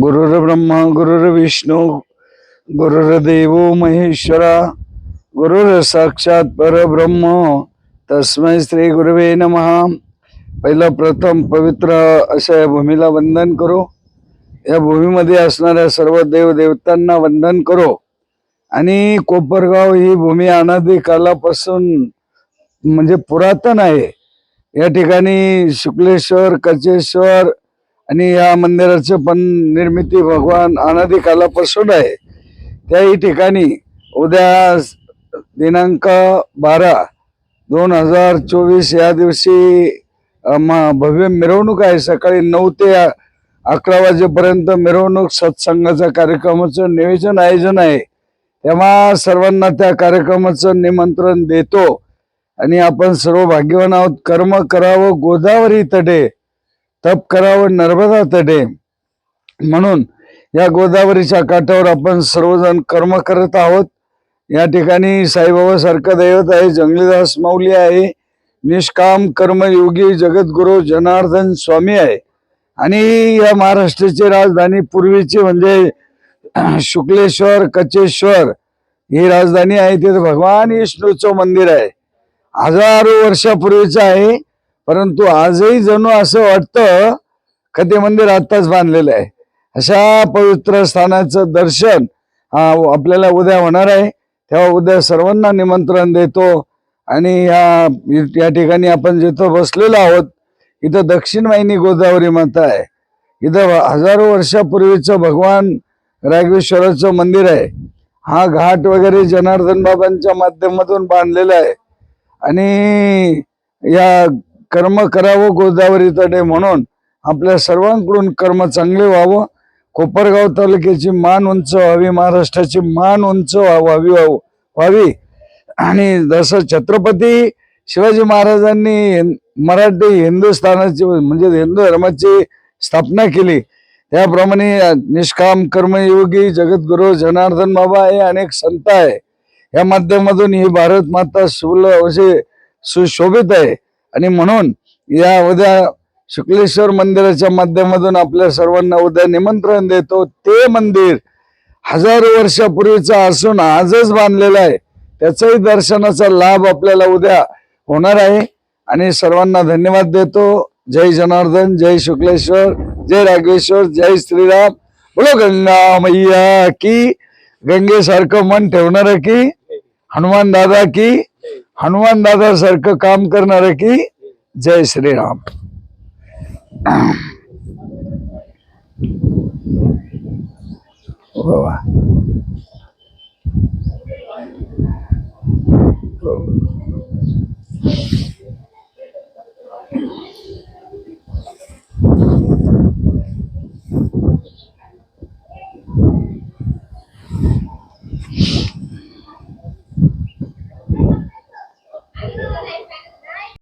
गुरुर्ब्रह्मा गुरुर्विष्णू गुरुर्देव महेश्वरा गुरुर साक्षात परब्रह्म तस्मै श्री गुरुवे नमहा पहिलं प्रथम पवित्र अशा या भूमीला वंदन करू. या भूमीमध्ये असणाऱ्या सर्व देवदेवतांना वंदन करो. आणि कोपरगाव ही भूमी अनादी कालापासून म्हणजे पुरातन आहे. या ठिकाणी शुक्लेश्वर कचेश्वर आणि या मंदिराचं पण निर्मिती भगवान अनादी कालापासून आहे. त्याही ठिकाणी उद्या दिनांक बारा दोन हजार चोवीस या दिवशी म- भव्य मिरवणूक आहे. सकाळी नऊ ते अकरा वाजेपर्यंत मिरवणूक सत्संगाच्या कार्यक्रमाचं नियोजन आयोजन आहे. तेव्हा सर्वांना त्या कार्यक्रमाचं निमंत्रण देतो. आणि आपण सर्व भाग्यवान आहोत. कर्म करावं गोदावरी तडे. तप करावं नर्मदा तटे म्हणून या गोदावरीच्या काठावर आपण सर्वजण कर्म करत आहोत. या ठिकाणी साईबाबा सारखं दैवत आहे जंगलीदास माऊली आहे. निष्काम कर्मयोगी जगद्गुरु जनार्दन स्वामी आहे. आणि या महाराष्ट्राची राजधानी पूर्वीची म्हणजे शुक्लेश्वर कचेश्वर ही राजधानी आहे. तिथे भगवान विष्णूचं मंदिर आहे. हजारो वर्षापूर्वीचं आहे. परंतु आजही जणू असं वाटतं का ते मंदिर आत्ताच बांधलेलं आहे. अशा पवित्र स्थानाचं दर्शन हा आपल्याला उद्या होणार आहे. तेव्हा उद्या सर्वांना निमंत्रण देतो. आणि या या ठिकाणी आपण जिथं बसलेलो आहोत इथं दक्षिण वाहिनी गोदावरी माता आहे. इथं हजारो वर्षापूर्वीचं भगवान राघवेश्वराचं मंदिर आहे. हा घाट वगैरे जनार्दन बाबांच्या माध्यमातून बांधलेला आहे. आणि या कर्म करावं गोदावरी तटे म्हणून आपल्या सर्वांकडून कर्म चांगले व्हावं. कोपरगाव तालुक्याची मान उंच व्हावी महाराष्ट्राची मान उंच व्हावी व्हाव- व्हावी आणि जसं छत्रपती शिवाजी महाराजांनी मराठी हिंदुस्थानाची म्हणजे हिंदू धर्माची स्थापना केली. त्याप्रमाणे निष्काम कर्मयोगी जगद्गुरु जनार्दन बाबा हे अनेक संत आहे. या माध्यमातून ही भारत माता सुल असे सुशोभित आहे. आणि म्हणून या उद्या शुक्लेश्वर मंदिराच्या माध्यमातून आपल्या सर्वांना उद्या निमंत्रण देतो. ते मंदिर हजारो वर्षापूर्वीचं असून आजच बांधलेलं आहे. त्याचाही दर्शनाचा लाभ आपल्याला उद्या होणार आहे. आणि सर्वांना धन्यवाद देतो. जय जनार्दन जय शुक्लेश्वर जय राघवेश्वर जय श्रीराम. बोलो गंगा मैया की गंगेसारखं मन ठेवणार की हनुमान दादा की हनुमान दादा सारखं काम करणार की जय श्रीराम. बाबा.